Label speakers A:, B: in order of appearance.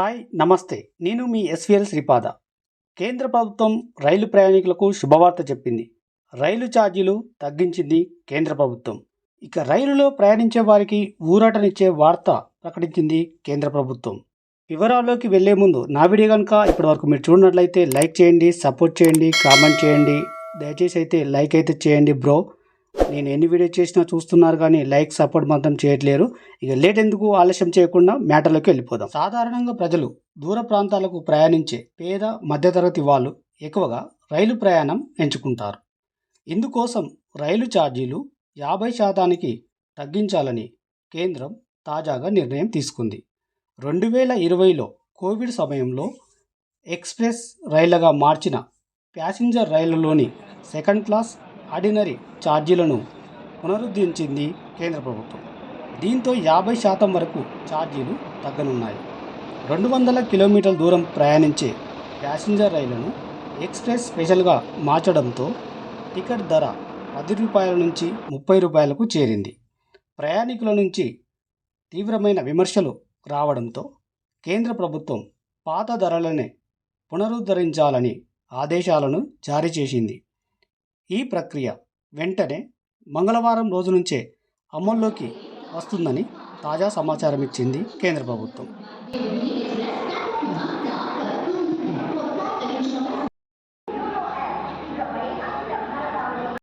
A: Hi నమస్తే. నేను మీ SVL Sripada. కేంద్ర ప్రభుత్వం రైలు ప్రయాణికులకు శుభవార్త చెప్పింది. రైలు ఛార్జీలు తగ్గించింది కేంద్ర ప్రభుత్వం. ఇక రైలులో ప్రయాణించే వారికి ఊరటనిచ్చే వార్త ప్రకటించింది కేంద్ర ప్రభుత్వం. వివరాల్లోకి వెళ్ళే ముందు నా వీడియో కనుక ఇప్పటివరకు మీరు చూడనట్లయితే లైక్ చేయండి సపోర్ట్ చేయండి కామెంట్ చేయండి. దయచేసి అయితే లైక్ అయితే చేయండి బ్రో. నేను ఎన్ని వీడియో చేసినా చూస్తున్నారు కానీ లైక్ సపోర్ట్ మాత్రం చేయట్లేరు. ఇక లేట్ ఎందుకు ఆలస్యం చేయకుండా మ్యాటర్లోకి వెళ్ళిపోదాం. సాధారణంగా ప్రజలు దూర ప్రాంతాలకు ప్రయాణించే పేద మధ్యతరగతి వాళ్ళు ఎక్కువగా రైలు ప్రయాణం ఎంచుకుంటారు. ఇందుకోసం రైలు ఛార్జీలు యాభై శాతానికి తగ్గించాలని కేంద్రం తాజాగా నిర్ణయం తీసుకుంది. రెండు వేల ఇరవైలో కోవిడ్ సమయంలో ఎక్స్ప్రెస్ రైళ్ళగా మార్చిన ప్యాసింజర్ రైళ్ళలోని సెకండ్ క్లాస్ ఆర్డినరీ ఛార్జీలను పునరుద్ధరించింది కేంద్ర ప్రభుత్వం. దీంతో యాభై శాతం వరకు ఛార్జీలు తగ్గనున్నాయి. రెండు వందల కిలోమీటర్ల దూరం ప్రయాణించే ప్యాసింజర్ రైళ్ళను ఎక్స్ప్రెస్ స్పెషల్గా మార్చడంతో టికెట్ ధర పది రూపాయల నుంచి ముప్పై రూపాయలకు చేరింది. ప్రయాణికుల నుంచి తీవ్రమైన విమర్శలు రావడంతో కేంద్ర ప్రభుత్వం పాత ధరలనే పునరుద్ధరించాలని ఆదేశాలను జారీ చేసింది. ఈ ప్రక్రియ వెంటనే మంగళవారం రోజు నుంచే అమల్లోకి వస్తుందని తాజా సమాచారం ఇచ్చింది కేంద్ర ప్రభుత్వం.